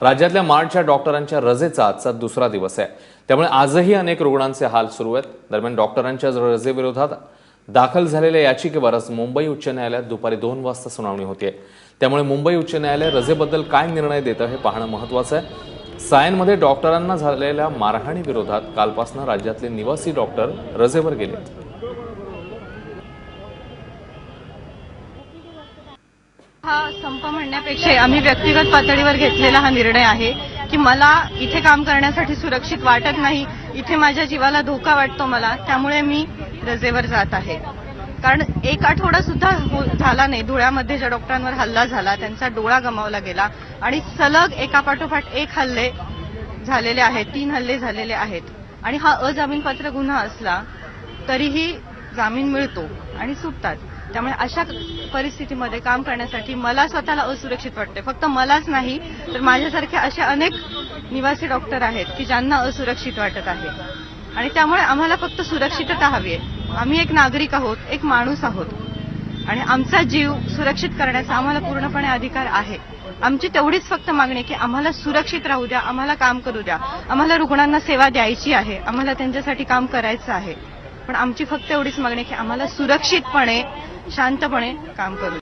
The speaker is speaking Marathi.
राज्यातल्या मार्चच्या डॉक्टरांच्या रजेचा आजचा दुसरा दिवस आहे. त्यामुळे आजही अनेक रुग्णांचे हाल सुरू आहेत. दरम्यान डॉक्टरांच्या रजेविरोधात दाखल झालेल्या याचिकेवर आज मुंबई उच्च न्यायालयात दुपारी दोन वाजता सुनावणी होते त्यामुळे मुंबई उच्च न्यायालय रजेबद्दल काय निर्णय देतं हे पाहणं महत्वाचं आहे. सायनमध्ये डॉक्टरांना झालेल्या मारहाणीविरोधात कालपासून राज्यातले निवासी डॉक्टर रजेवर गेले हा संप म्हणण्यापेक्षा आम्ही व्यक्तिगत पातळीवर घेतलेला हा निर्णय आहे की मला इथे काम करण्यासाठी सुरक्षित वाटत नाही इथे माझ्या जीवाला धोका वाटतो मला त्यामुळे मी रजेवर जात आहे. कारण एक आठवडा सुद्धा हो- झाला नाही धुळ्यामध्ये ज्या डॉक्टरांवर हल्ला झाला त्यांचा डोळा गमावला गेला आणि सलग एकापाठोपाठ एक हल्ले झालेले आहेत तीन हल्ले झालेले आहेत. आणि हा अजामीनपात्र गुन्हा असला तरीही जामीन मिळतो आणि सुटतात. त्यामुळे अशा परिस्थितीमध्ये काम करण्यासाठी मला स्वतःला असुरक्षित वाटते फक्त मलाच नाही तर माझ्यासारखे असे अनेक निवासी डॉक्टर आहेत की ज्यांना असुरक्षित वाटत आहे. आणि त्यामुळे आम्हाला फक्त सुरक्षितता हवी आहे. आम्ही एक नागरिक आहोत एक माणूस आहोत. आणि आमचा जीव सुरक्षित करण्याचा आम्हाला पूर्णपणे अधिकार आहे. आमची तेवढीच फक्त मागणी की आम्हाला सुरक्षित राहू द्या आम्हाला काम करू द्या. आम्हाला रुग्णांना सेवा द्यायची आहे आम्हाला त्यांच्यासाठी काम करायचं आहे. पण आमची फक्त एवढीच मागणी की आम्हाला सुरक्षितपणे शांतपणे काम करू.